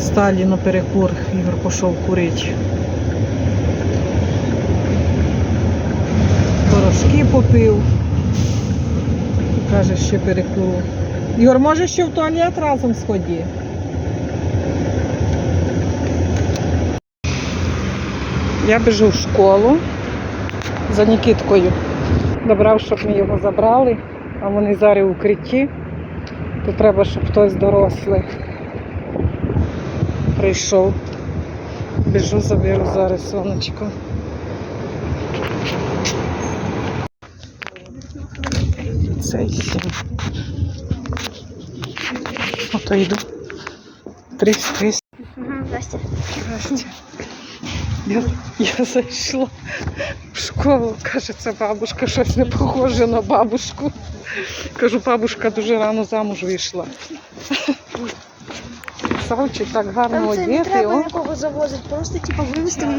Сталі на перекур. Ігор пішов курити. Порошки попив. Каже, ще перекуру. Ігор, може ще в туалет разом сході? Я біжу в школу за Нікіткою. Добрав, щоб ми його забрали, а вони зараз у укритті. То треба, щоб хтось дорослий прийшов. Біжу, заберу зараз сонечко. Цей сім. Ото йду. Тріс, тріс. Ага, здрасте. Здрасте. Я, я зайшла в школу, каже, це бабушка, щось не похоже на бабушку. Кажу, бабушка дуже рано замуж вийшла. Савчик так гарно Там це не одетий. треба О. нікого завозити, просто типу вивезти в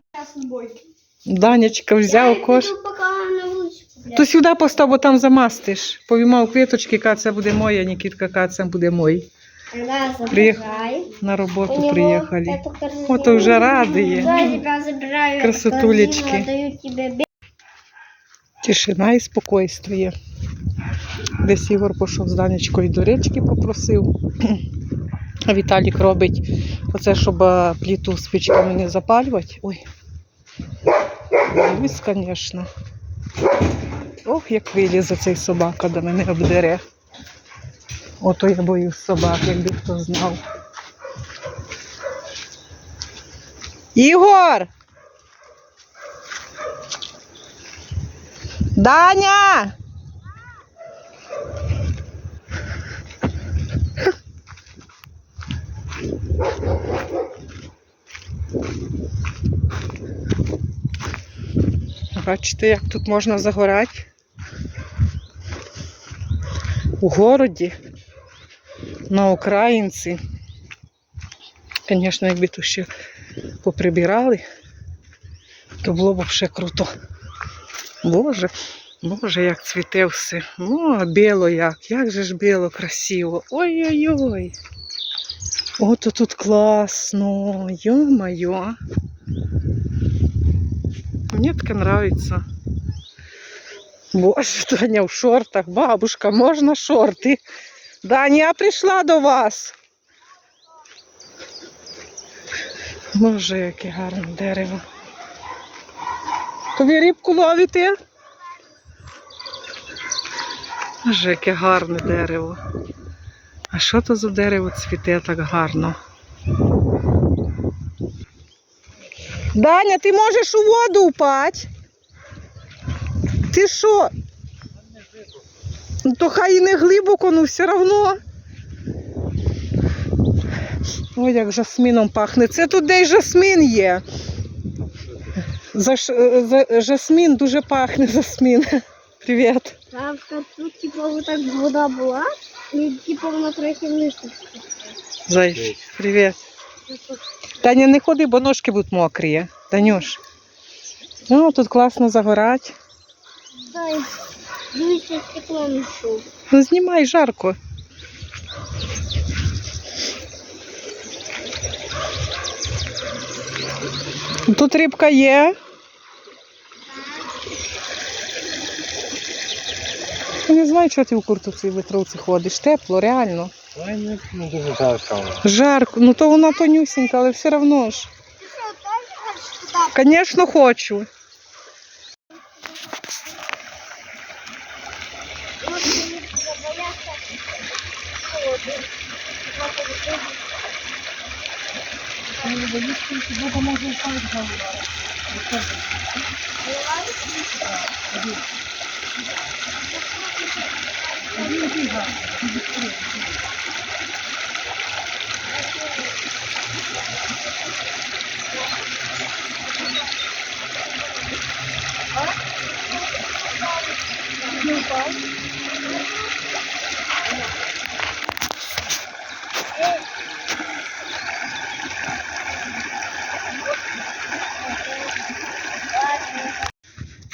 Данечка взяв кош. на. То сюди постав, бо там замастиш. Повімав квіточки, каця буде моя, Нікітка каця буде мой. Она Приехал. На роботу приїхали. эту корзину. От вже радує. Забираю. Красотулечки. корзину, Отдаю тебе Тишина і спокойствие. Десь Ігор пішов з Данечкою до річки попросив. Віталік робить оце, щоб е, пліту спичками не запалювати. Ой. Дивись, звісно. Ох, як вилізе цей собака до мене обдере. Ото я боюсь собак, якби хто знав. Ігор! Даня! Бачите, як тут можна загорати? У городі, на Українці. Звісно, якби тут ще поприбирали, то було б ще круто. Боже, Боже, як цвіте все. А біло як. Як же ж біло красиво. Ой-ой-ой. Ото тут класно. Йо-моє. Мені таке нравится. Боже, Таня в шортах. Бабушка, можна шорти? Даня, я прийшла до вас. Боже, яке гарне дерево. То ви рибку ловите? Боже, яке гарне дерево. А що то за дерево цвіте так гарно? Даня, ти можеш у воду упати? Ти що? Ну, то хай і не глибоко, ну все одно. Ой, як жасміном пахне. Це тут де й жасмін є. За, ш- за, жасмін дуже пахне жасмін. Привіт. Там тут типу так вода була, і типу вона трохи вниз. Зай, привіт. Таня, не ходи, бо ножки будуть мокрі. Танюш. Ну, тут класно загорать. Дай, дивися, стеклом йшов. Ну, знімай жарко. Тут рибка є. Я не знаю, чого ти в куртці і витровці ходиш. Тепло, реально. Не дуже жарко. Жарко. Ну то вона тонюсінька, але все одно ж. Звісно, хочу.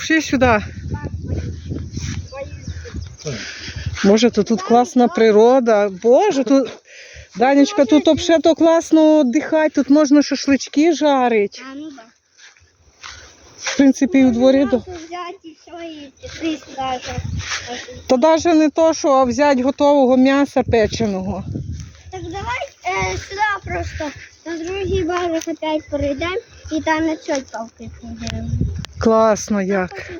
Пішли сюди. Боже, то тут класна природа. Боже, тут Данечка, тут взагалі то класно віддихати, тут можна шашлички жарити. А, ну да. В принципі, і у дворі. до-. То навіть не то, що взяти готового м'яса печеного. Так давай э, сюда просто на другий барах опять перейдем и там на палки поговорим. Класно як.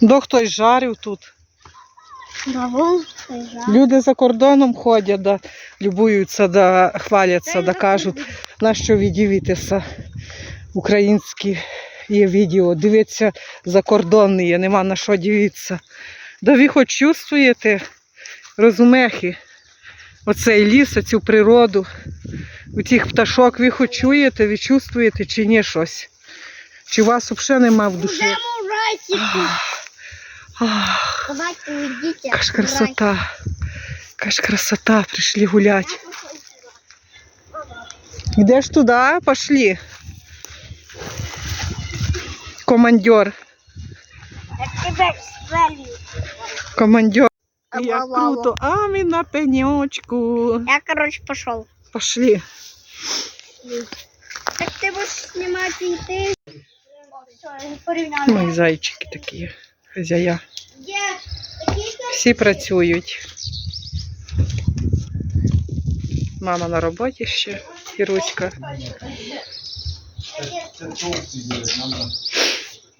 До хтось жарив тут. Вон стоїжа. Люди за кордоном ходять, да, любуються, да, хваляться, да кажуть, на що ви дивитеся. Українські є відео. Дивіться закордонні, є, нема на що дивитися. Да ви хоч чувствуєте розумехи, оцей ліс, оцю природу, у тих пташок ви хоч чуєте, ви чувствуєте чи ні щось? Чи у вас взагалі нема в душі? Райчики. Ах, Давайте уйдите. яка ж красота. Яка ж красота, прийшли гуляти. Йдеш туди, пошли. Командир. Я тебе свалю. Командир. Як Ла-ла-ла. круто. А ми на пеньочку. Я, короче, пошел. Пошли. Так ты будешь снимать и ты. Все, я порівняла. Мої зайчики такі, Хазяя. Всі працюють. Мама на роботі ще, Іруська.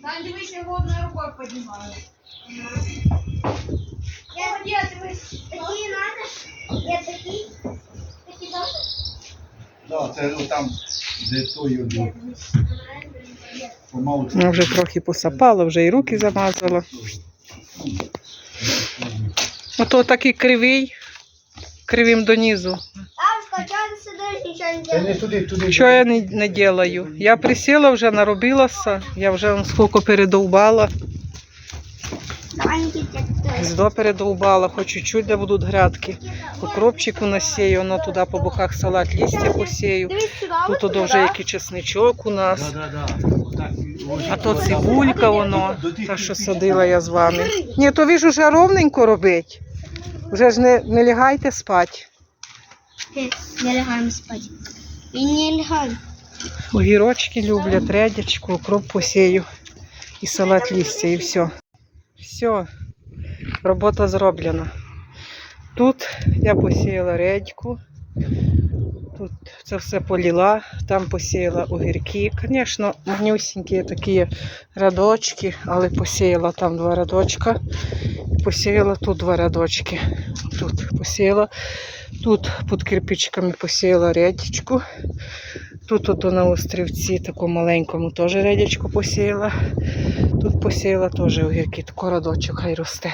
Там дивися, його одною рукою піднімаю. Я такі надо? Я такі? Такі надо? Да, це ну, там, де той один. Ну, вже трохи посапало, вже і руки замазало. Ото такий кривий, кривим донизу. Що я не, не делаю? Я присіла, вже наробилася, я вже вон скільки передовбала, гніздо передовбала, хоч чуть-чуть, де будуть грядки. Укропчику насію, воно туди по боках салат листя посію. Тут вже який чесничок у нас. А то цибулька воно, та що садила я з вами. Ні, то ви ж уже ровненько робить. Вже ж не, не лягайте спати. Не лягаємо спати. І не лягаємо. Огірочки люблять, редячку, укроп посію і салат листя, і все. Все, робота зроблена. Тут я посіяла редьку, тут це все поліла, там посіяла огірки. Звісно, манюсінькі такі рядочки, але посіяла там два рядочка. Посіяла тут два рядочки. Тут посіяла, тут під кирпичками посіяла редьку. Тут ото на острівці таку маленькому теж редячку посіяла. Тут посіяла теж огірки, тако радочок хай росте.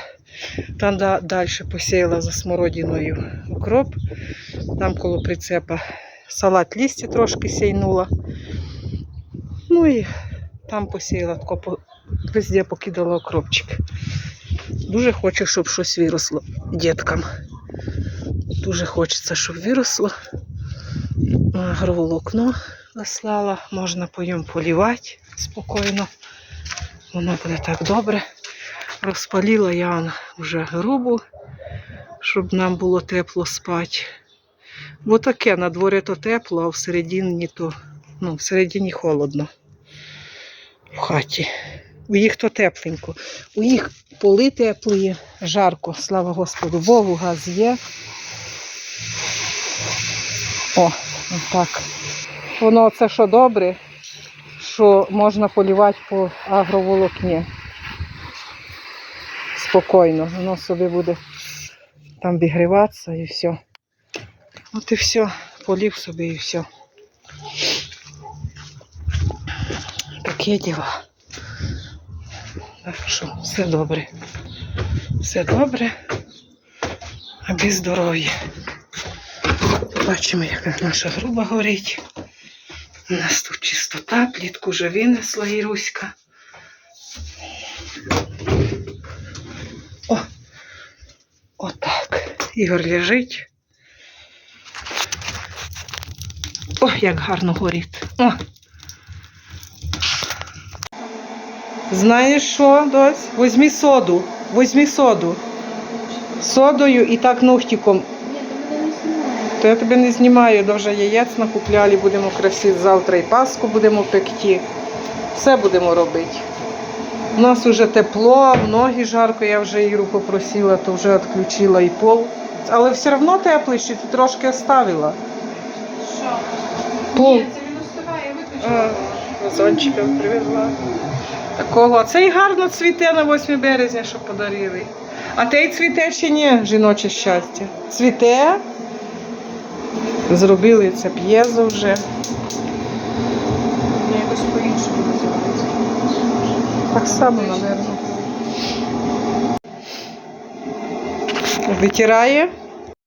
Там да, далі посіяла за смородиною укроп. Там коло прицепа салат листя трошки сійнула. Ну і там посіяла тако везде покидала окропчик. Дуже хочу, щоб щось виросло діткам. Дуже хочеться, щоб виросло. Агроволокно наслала, можна по ньому полівати спокійно. Воно буде так добре. Розпаліла я вже грубу, щоб нам було тепло спати. Бо таке на дворі то тепло, а всередині то ну, всередині холодно в хаті. У їх то тепленько. У їх поли теплі, жарко, слава Господу Богу, газ є. О, так. Воно це що добре, що можна полівати по агроволокні. Спокійно. Воно собі буде там відгріватися і все. От і все. Полів собі і все. Таке діло. Так що все добре. Все добре. А без здоров'я. Бачимо, яка наша груба горить. У нас тут чистота, плітку вже винесла Іруська. О! Отак. Ігор лежить. О, як гарно горить. О! Знаєш що, дось? Возьми соду. Возьми соду. Содою і так ногтиком то я тебе не знімаю, до вже яєць накупляли, будемо красити завтра і паску будемо пекти. Все будемо робити. У нас вже тепло, ноги жарко, я вже Іру попросила, то вже відключила і пол. Але все одно теплий, що ти трошки оставила. Пол. Вазончика привезла. Такого. А цей гарно цвіте на 8 березня, що подарили. А той цвіте чи ні, жіноче щастя? Цвіте. Зробили це п'єзо вже. Я якось по-іншому називається. Так само, напевно. Витирає.